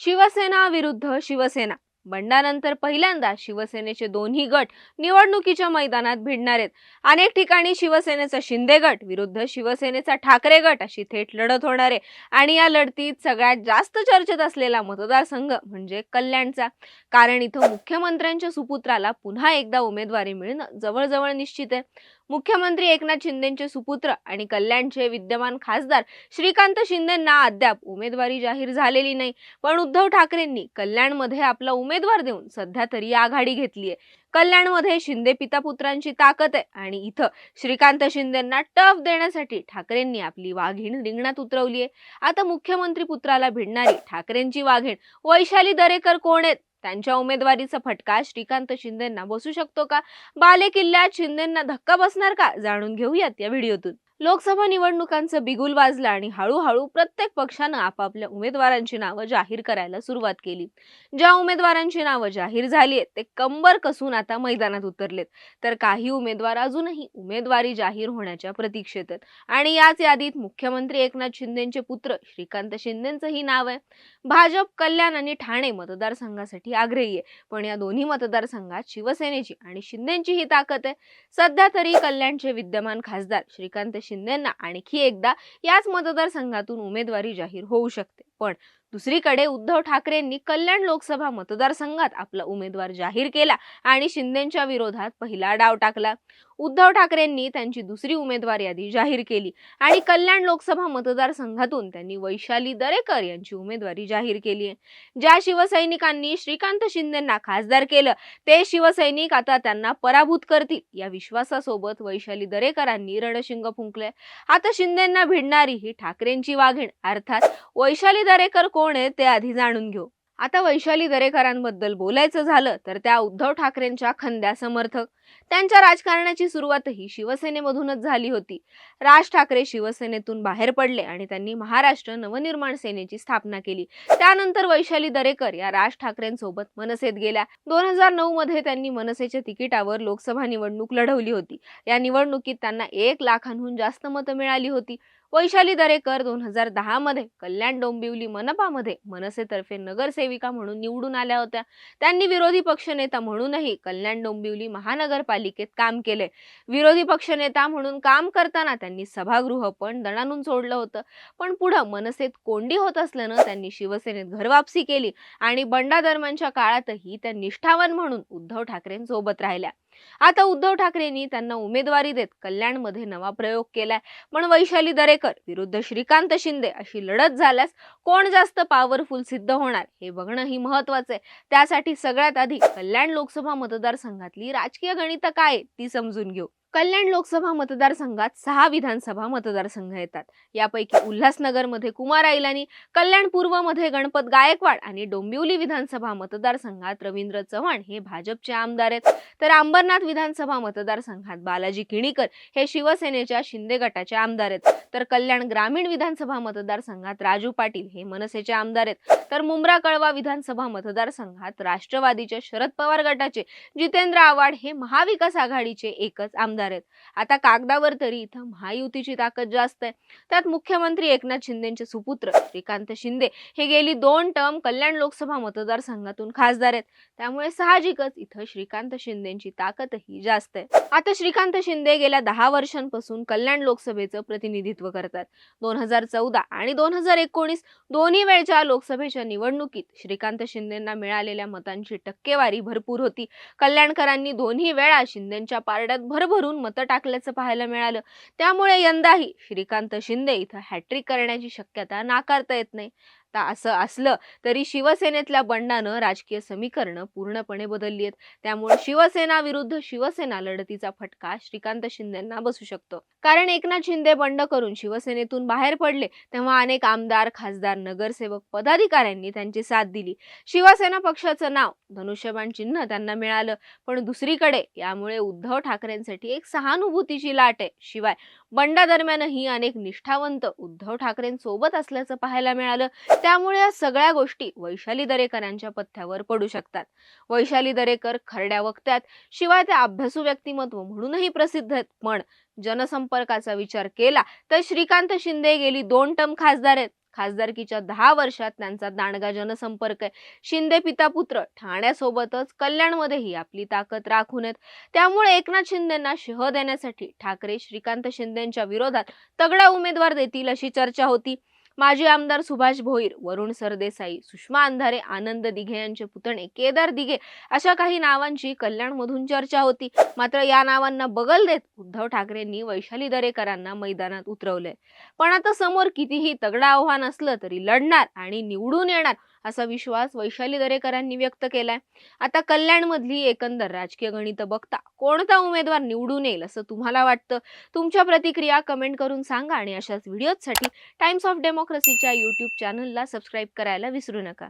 शिवसेना विरुद्ध शिवसेना. बंडानंतर पहिल्यांदा शिवसेनेचे दोन्ही गट निवडणुकीच्या मैदानात भिडणार आहेत. अनेक ठिकाणी शिवसेनेचा शिंदे गट विरुद्ध शिवसेनेचा ठाकरे गट अशी थेट लढत होणार आहे. आणि या लढतीत सगळ्यात जास्त चर्चेत असलेला मतदारसंघ म्हणजे कल्याणचा. कारण इथं मुख्यमंत्र्यांच्या सुपुत्राला पुन्हा एकदा उमेदवारी मिळणं जवळजवळ निश्चित आहे. मुख्यमंत्री एकनाथ शिंदेचे सुपुत्र आणि कल्याणचे विद्यमान खासदार श्रीकांत शिंदेंना अद्याप उमेदवारी जाहीर झालेली नाही. पण उद्धव ठाकरेंनी कल्याणमध्ये आपला उमेदवार देऊन सध्या तरी आघाडी घेतली आहे कल्याणमध्ये शिंदे पिता पुत्रांची ताकद आहे आणि इथं श्रीकांत शिंदेंना टफ देण्यासाठी ठाकरेंनी आपली वाघीण रिंगणात उतरवली आहे आता मुख्यमंत्री पुत्राला भिडणारी ठाकरेंची वाघीण. वैशाली दरेकर कोण आहेत? त्यांच्या उमेदवारीचा फटका श्रीकांत शिंदेंना. बसू शकतो का? बाले किल्ल्यात शिंदेंना धक्का बसणार का? जाणून घेऊयात या व्हिडिओतून. लोकसभा निवडणुकांचं बिगुल वाजलं आणि हळूहळू प्रत्येक पक्षानं आपापल्या उमेदवारांची नावं जाहीर करायला सुरुवात केली. ज्या उमेदवारांची नावं जाहीर झाली आहेत ते कंबर कसून आता मैदानात उतरलेत. तर काही उमेदवार अजूनही उमेदवारी जाहीर होण्याच्या प्रतीक्षेत आहेत. आणि याच यादीत मुख्यमंत्री एकनाथ शिंदेचे पुत्र श्रीकांत शिंदेचंही नाव आहे. भाजप कल्याण आणि ठाणे मतदारसंघासाठी आग्रही आहे. पण या दोन्ही मतदारसंघात शिवसेनेची आणि शिंदेची ही ताकद आहे. सध्या तरी कल्याणचे विद्यमान खासदार श्रीकांत शिंदेंना आणखी एकदा याच मतदारसंघातून उमेदवारी जाहीर होऊ शकते. पण दुसरीकडे उद्धव ठाकरेंनी कल्याण लोकसभा मतदारसंघात आपला उमेदवार जाहीर केला आणि शिंदेच्या विरोधात पहिला डाव टाकला. उद्धव ठाकरेंनी त्यांची दुसरी उमेदवार यादी जाहीर केली आणि कल्याण लोकसभा मतदारसंघातून त्यांनी वैशाली दरेकर यांची उमेदवारी जाहीर केली आहे. ज्या शिवसैनिकांनी श्रीकांत शिंदेंना खासदार केलं ते शिवसैनिक आता त्यांना पराभूत करतील. या विश्वासासोबत वैशाली दरेकरांनी रणशिंग फुंकले आता शिंदेंना भिडणारी ही ठाकरेंची वाघीण. अर्थात वैशाली दरेकर कोण आहे ते आधी जाणून घेऊ. आता वैशाली दरेकरांबद्दल बोलायचं झालं तर त्या उद्धव ठाकरेंच्या खंद्या समर्थक. त्यांच्या राजकारणाची सुरुवातही शिवसेनेमधूनच झाली होती. राज ठाकरे शिवसेनेतून बाहेर पडले आणि त्यांनी महाराष्ट्र नवनिर्माण सेनेची स्थापना केली. त्यानंतर वैशाली दरेकर या राज ठाकरेंसोबत मनसेत गेल्या. दोन हजार नऊ मध्ये त्यांनी मनसेच्या तिकिटावर लोकसभा निवडणूक लढवली होती. या निवडणुकीत त्यांना एक लाखांहून जास्त मतं मिळाली होती. वैशाली दरेकर दोन हजार दहा मध्ये कल्याण डोंबिवली मनपामध्ये मनसेतर्फे नगरसेविका म्हणून निवडून आल्या होत्या. त्यांनी विरोधी पक्षनेता म्हणूनही कल्याण डोंबिवली महानगरपालिकेत काम केले. विरोधी पक्षनेता म्हणून काम करताना त्यांनी सभागृह पण दणानून सोडलं होतं. पण पुढं मनसेत कोंडी होत असल्यानं त्यांनी शिवसेनेत घरवापसी केली आणि बंडा दरम्यानच्या काळातही त्या निष्ठावान म्हणून उद्धव ठाकरेंसोबत राहिल्या. आता उद्धव ठाकरेंनी त्यांना उमेदवारी देत कल्याणमध्ये नवा प्रयोग केलाय. पण वैशाली दरेकर विरुद्ध श्रीकांत शिंदे अशी लढत झाल्यास कोण जास्त पॉवरफुल सिद्ध होणार हे बघणंही महत्वाचं आहे. त्यासाठी सगळ्यात आधी कल्याण लोकसभा मतदारसंघातली राजकीय गणितं काय ती समजून घेऊ. कल्याण लोकसभा मतदारसंघात सहा विधानसभा मतदारसंघ येतात. यापैकी उल्हासनगरमध्ये कुमार आईलानी कल्याण पूर्वमध्ये गणपत गायकवाड आणि डोंबिवली विधानसभा मतदारसंघात रवींद्र चव्हाण हे भाजपचे आमदार आहेत. तर अंबरनाथ विधानसभा मतदारसंघात बालाजी किणीकर हे शिवसेनेच्या शिंदे गटाचे आमदार आहेत. तर कल्याण ग्रामीण विधानसभा मतदारसंघात राजू पाटील हे मनसेचे आमदार आहेत. तर मुंब्रा कळवा विधानसभा मतदारसंघात राष्ट्रवादीच्या शरद पवार गटाचे जितेंद्र आव्हाड हे महाविकास आघाडीचे एकच आमदार आहेत. आता कागदावर तरी इथं महायुतीची ताकद जास्त आहे. त्यात मुख्यमंत्री एकनाथ शिंदेचे सुपुत्र श्रीकांत शिंदे हे गेली दोन टर्म कल्याण लोकसभा मतदारसंघातून खासदार आहेत. त्यामुळे साहजिकच इथं श्रीकांत शिंदेची ताकदही जास्त आहे. आता श्रीकांत शिंदे गेल्या दहा वर्षांपासून कल्याण लोकसभेचं प्रतिनिधित्व करतात. दोन हजार चौदा आणि दोन हजार एकोणीस दोन्ही वेळच्या लोकसभेच्या निवडणुकीत श्रीकांत शिंदेंना मिळालेल्या मतांची टक्केवारी भरपूर होती. कल्याणकरांनी दोन्ही वेळा शिंदेच्या पारड्यात भरभरून मतं टाकल्याचं पाहायला मिळालं. त्यामुळे यंदाही श्रीकांत शिंदे इथं हॅट्रिक करण्याची शक्यता नाकारता येत नाही. आता असं असलं तरी शिवसेनेतल्या बंडानं राजकीय समीकरणं पूर्णपणे बदलली आहेत त्यामुळे शिवसेना विरुद्ध शिवसेना लढतीचा फटका श्रीकांत शिंदेंना बसू शकतो. कारण एकनाथ शिंदे बंड करून शिवसेनेतून बाहेर पडले तेव्हा अनेक आमदार खासदार नगरसेवक पदाधिकाऱ्यांनी त्यांची साथ दिली. शिवसेना पक्षाचं नाव धनुष्यबाण चिन्ह त्यांना मिळालं. पण दुसरीकडे यामुळे उद्धव ठाकरेंसाठी एक सहानुभूतीची लाट आहे. शिवाय बंडा दरम्यानही अनेक निष्ठावंत उद्धव ठाकरेंसोबत असल्याचं पाहायला मिळालं. त्यामुळे या सगळ्या गोष्टी वैशाली दरेकरांच्या पथ्यावर पडू शकतात. वैशाली दरेकर खरड्या वक्त्यात शिवाय त्या अभ्यासू व्यक्तिमत्व म्हणूनही प्रसिद्ध आहेत. पण जनसंपर्काचा विचार केला तर श्रीकांत शिंदे गेली दोन टर्म खासदार आहेत. खासदारकीच्या दहा वर्षात त्यांचा दांडगा जनसंपर्क आहे. शिंदे पिता पुत्र ठाण्यासोबतच कल्याणमध्येही आपली ताकद राखून आहेत. त्यामुळे एकनाथ शिंदेना शह देण्यासाठी ठाकरे श्रीकांत शिंदेच्या विरोधात तगडा उमेदवार देतील अशी चर्चा होती. माजी आमदार सुभाष भोईर वरुण सरदेसाई सुषमा अंधारे आनंद दिघे यांचे पुतणे केदार दिघे अशा काही नावांची कल्याणमधून चर्चा होती. मात्र या नावांना बगल देत उद्धव ठाकरेंनी वैशाली दरेकरांना मैदानात उतरवलंय. पण आता समोर कितीही तगडं आव्हान असलं तरी लढणार आणि निवडून येणार असा विश्वास वैशाली दरेकरांनी व्यक्त केलाय. आता कल्याणमधली एकंदर राजकीय गणित बघता कोणता उमेदवार निवडून येईल असं तुम्हाला वाटतं? तुमच्या प्रतिक्रिया कमेंट करून सांगा आणि अशाच व्हिडिओसाठी टाइम्स ऑफ डेमोक्रेसीच्या यूट्यूब चॅनलला सबस्क्राईब करायला विसरू नका.